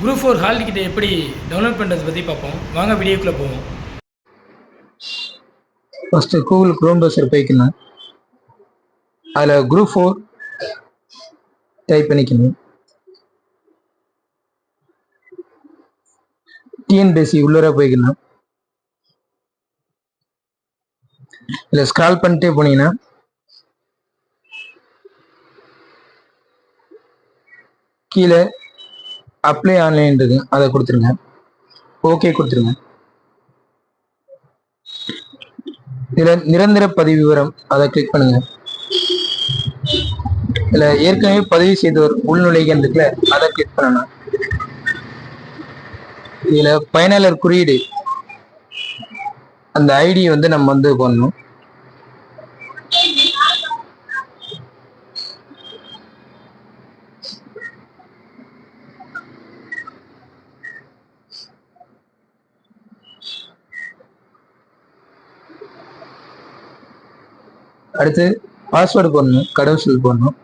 Group four hall டிக்கெட்டை எப்படி download பண்ணுறது பற்றி பார்ப்போம். வாங்க வீடியோக்குள்ளே போவோம். ஃபஸ்ட்டு கூகுள் க்ரோம் ப்ரௌசர் போய்க்கணும் அதில் குரூப் ஃபோர் டைப் பண்ணிக்கணும். டிஎன்பிஎஸ்சி உள்ளார போய்க்கலாம். இதில் ஸ்க்ரால் பண்ணிட்டே போனீங்கன்னா கீழே அப்ளை ஆன்லைன் இருக்கு அதை கொடுத்துருங்க. ஓகே கொடுத்துருங்க. நிர நிரந்தர பதிவு விவரம் அதை கிளிக் பண்ணுங்க. இதில் ஏற்கனவே பதிவு செய்தவர் உள்நுழைகள் இருக்குல்ல அதை கிளிக் பண்ணணும். இதில் பயனாளர் குறியீடு. அந்த ஐடி வந்து நம்ம வந்து பண்ணணும். அடுத்து பாஸ்வேர்டு போடணும் கடவுச்சொல் போடணும்.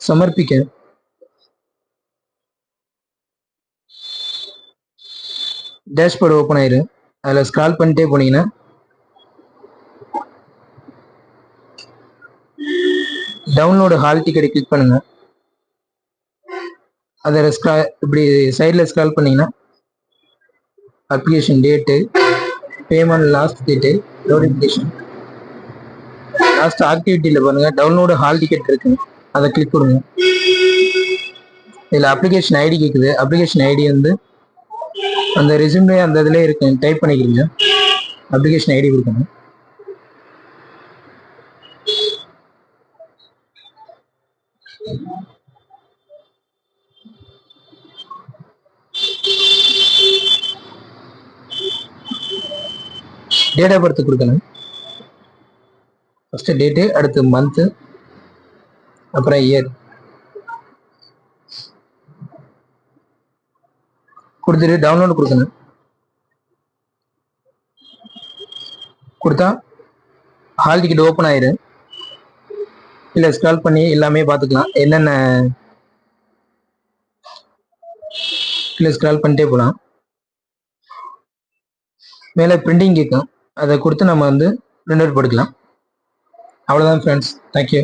சமர்ப்பிக்க. டேஷ்போர்டு ஓப்பன் ஆயிரும் அதில் ஸ்க்ரால் பண்ணிட்டே போனீங்கன்னா டவுன்லோடு ஹால் டிக்கெட் கிளிக் பண்ணுங்க. அதில் ஸ்க்ரா இப்படி சைடில் ஸ்க்ரால் பண்ணீங்கன்னா application date payment last date notification last ஆக்டிவிட்டியில் பாருங்கள் டவுன்லோடு ஹால் டிக்கெட் இருக்குது அதை கிளிக் கொடுங்க. இதில் அப்ளிகேஷன் ஐடி கேட்குது அப்ளிகேஷன் ஐடி வந்து அந்த ரெசியூமே அந்த இதில் இருக்கு. டைப் பண்ணிக்கிறீங்க. அப்ளிகேஷன் ஐடி கொடுக்கணும். டேட் ஆஃப் பர்த் கொடுக்கணும். ஃபஸ்ட்டு டேட்டு அடுத்து மந்த்து அப்புறம் இயர் கொடுத்துட்டு டவுன்லோடு கொடுக்கணும். கொடுத்தா ஹால் டிக்கெட் ஓப்பன் ஆயிரு இல்லை ஸ்க்ரால் பண்ணி எல்லாமே பார்த்துக்கலாம் என்னென்ன? இல்லை ஸ்க்ரால் பண்ணிட்டே போகலாம் மேலே பிரிண்டிங் கேட்கும் அதை கொடுத்து நம்ம வந்து பிரிண்ட் அவுட் போட்டுக்கலாம் அவ்வளோதான் ஃப்ரெண்ட்ஸ் தேங்க்யூ